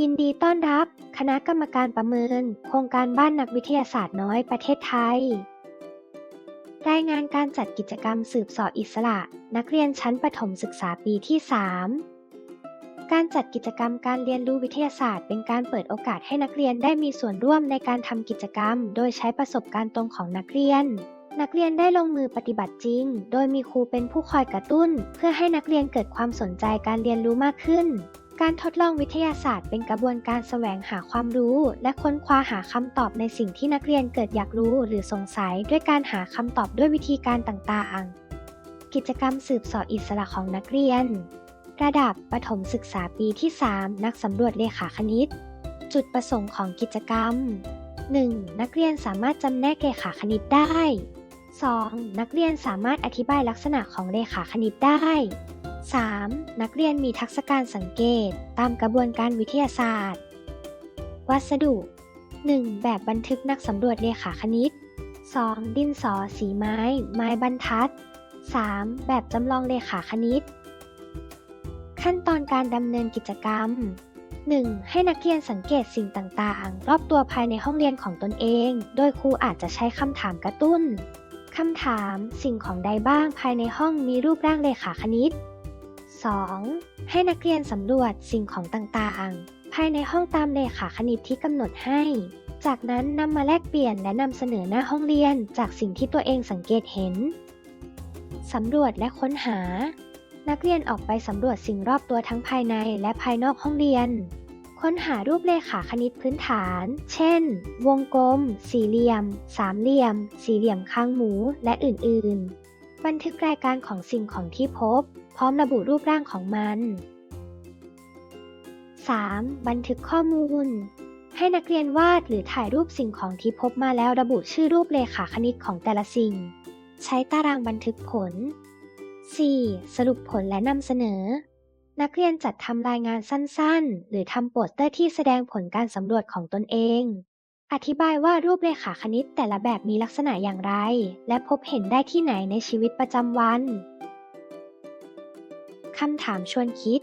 ยินดีต้อนรับ คณะกรรมการประเมิน โครงการบ้านนักวิทยาศาสตร์น้อยประเทศไทย รายงานการจัดกิจกรรมสืบสอบอิสระ นักเรียนชั้นประถมศึกษาปีที่ 3 การจัดกิจกรรมการเรียนรู้วิทยาศาสตร์ เป็นการเปิดโอกาสให้นักเรียนได้มีส่วนร่วมในการทำกิจกรรม โดยใช้ประสบการณ์ตรงของนักเรียน นักเรียนได้ลงมือปฏิบัติจริง โดยมีครูเป็นผู้คอยกระตุ้น เพื่อให้นักเรียนเกิดความสนใจการเรียนรู้มากขึ้น การทดลองวิทยาศาสตร์เป็นกระบวนการแสวงหาความรู้ และค้นคว้าหาคำตอบในสิ่งที่นักเรียนเกิดอยากรู้หรือสงสัยด้วยการหาคำตอบด้วยวิธีการต่างๆ กิจกรรมสืบเสอบอิสระของนักเรียน ระดับประถมศึกษาปีที่ 3 นักสำรวจเลขาคณิต จุดประสงค์ของกิจกรรม 1. นักเรียนสามารถจำแนกเลขาคณิตได้ 2. นักเรียนสามารถอธิบายลักษณะของเลขาคณิตได้ 3. นักเรียนมีทักษะการสังเกต ตามกระบวนการวิทยาศาสตร์ วัสดุ 1. แบบบันทึกนักสำรวจเลขาคณิต 2. ดินสอสีไม้ ไม้บรรทัด 3. แบบจำลองเลขาคณิต ขั้นตอนการดำเนินกิจกรรม 1. ให้นักเรียนสังเกตสิ่งต่างๆ รอบตัวภายในห้องเรียนของตนเอง โดยครูอาจจะใช้คำถามกระตุ้น คำถาม สิ่งของใดบ้างภายในห้องมีรูปร่างเลขาคณิต 2. ให้นักเรียนสำรวจสิ่งของต่างๆ ภายในห้องตามเลขาคณิตที่กำหนดให้ จากนั้นนำมาแลกเปลี่ยนและนำเสนอหน้าห้องเรียนจากสิ่งที่ตัวเองสังเกตเห็น สำรวจและค้นหา นักเรียนออกไปสำรวจสิ่งรอบตัวทั้งภายในและภายนอกห้องเรียน ค้นหารูปเลขาคณิตพื้นฐาน เช่น วงกลม สี่เหลี่ยม สามเหลี่ยม สี่เหลี่ยมคางหมู และอื่นๆ บันทึกรายการของสิ่งของที่พบ พร้อมระบุรูปร่างของมัน 3. บันทึกข้อมูล ให้นักเรียนวาดหรือถ่ายรูปสิ่งของที่พบมาแล้วระบุชื่อรูปเลขาคณิตของแต่ละสิ่ง ใช้ตารางบันทึกผล 4. สรุปผลและนำเสนอ นักเรียนจัดทำรายงานสั้นๆ หรือทำโปสเตอร์ที่แสดงผลการสำรวจของตนเอง อธิบายว่ารูปเลขาคณิตแต่ละแบบมีลักษณะอย่างไร และพบเห็นได้ที่ไหนในชีวิตประจำวันคำถามชวนคิด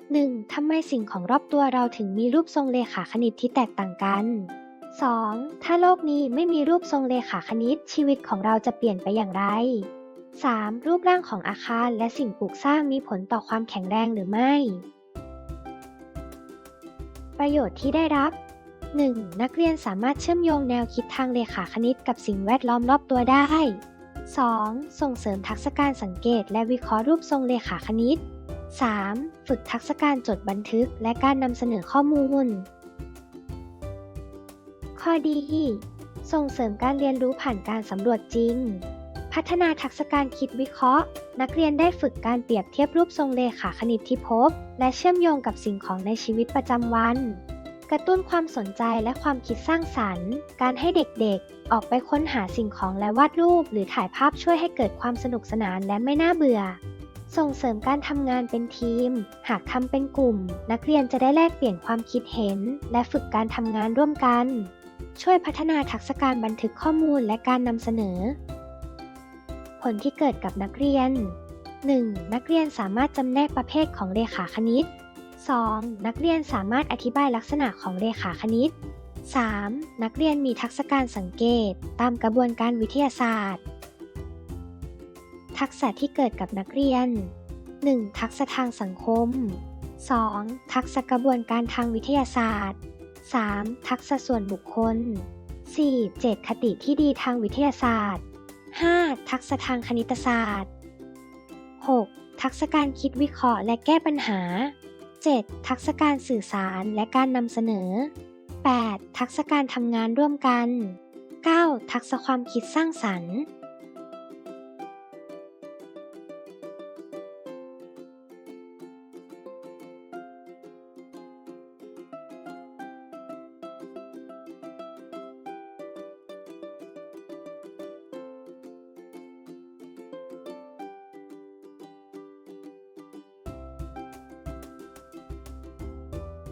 1. ทำไมสิ่งของรอบตัวเราถึงมีรูปทรงเลขาคณิตที่แตกต่างกัน 2. ถ้าโลกนี้ไม่มีรูปทรงเลขาคณิตชีวิตของเราจะเปลี่ยนไปอย่างไร 3. รูปร่างของอาคารและสิ่งปลูกสร้างมีผลต่อความแข็งแรงหรือไม่ ประโยชน์ที่ได้รับ 1. นักเรียนสามารถเชื่อมโยงแนวคิดทางเลขาคณิตกับสิ่งแวดล้อมรอบตัวได้ 2. ส่งเสริมทักษะการสังเกตและวิเคราะห์รูปทรงเลขาคณิต 3. ฝึกทักษะการจดบันทึกและการนำเสนอข้อมูล ข้อดี ส่งเสริมการเรียนรู้ผ่านการสำรวจจริง พัฒนาทักษะการคิดวิเคราะห์ นักเรียนได้ฝึกการเปรียบเทียบรูปทรงเลขาคณิตที่พบ และเชื่อมโยงกับสิ่งของในชีวิตประจำวัน กระตุ้นความสนใจและความคิดสร้างสรรค์ การให้เด็กๆ ออกไปค้นหาสิ่งของและวาดรูป หรือถ่ายภาพช่วยให้เกิดความสนุกสนานและไม่น่าเบื่อ ส่งเสริมการทำงานเป็นทีม หากทำเป็นกลุ่ม นักเรียนจะได้แลกเปลี่ยนความคิดเห็น และฝึกการทำงานร่วมกัน ช่วยพัฒนาทักษะการบันทึกข้อมูลและการนำเสนอ ผลที่เกิดกับนักเรียน 1. นักเรียนสามารถจำแนกประเภทของเลขาคณิต 2. นักเรียนสามารถอธิบายลักษณะของเลขาคณิต 3. นักเรียนมีทักษะการสังเกต ตามกระบวนการวิทยาศาสตร์ ทักษะที่เกิดกับนักเรียน 1. ทักษะทางสังคม 2. ทักษะกระบวนการทางวิทยาศาสตร์ 3. ทักษะส่วนบุคคล 4. เจตคติที่ดีทางวิทยาศาสตร์ 5. ทักษะทางคณิตศาสตร์ 6. ทักษะการคิดวิเคราะห์และแก้ปัญหา 7. ทักษะการสื่อสารและการนำเสนอ 8. ทักษะการทำงานร่วมกัน 9. ทักษะความคิดสร้างสรรค์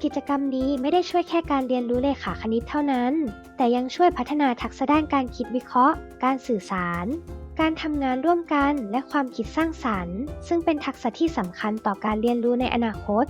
กิจกรรมนี้ไม่ได้ช่วยแค่การเรียนรู้เลขาคณิตเท่านั้น แต่ยังช่วยพัฒนาทักษะด้านการคิดวิเคราะห์ การสื่อสาร การทำงานร่วมกันและความคิดสร้างสรรค์ ซึ่งเป็นทักษะที่สำคัญต่อการเรียนรู้ในอนาคต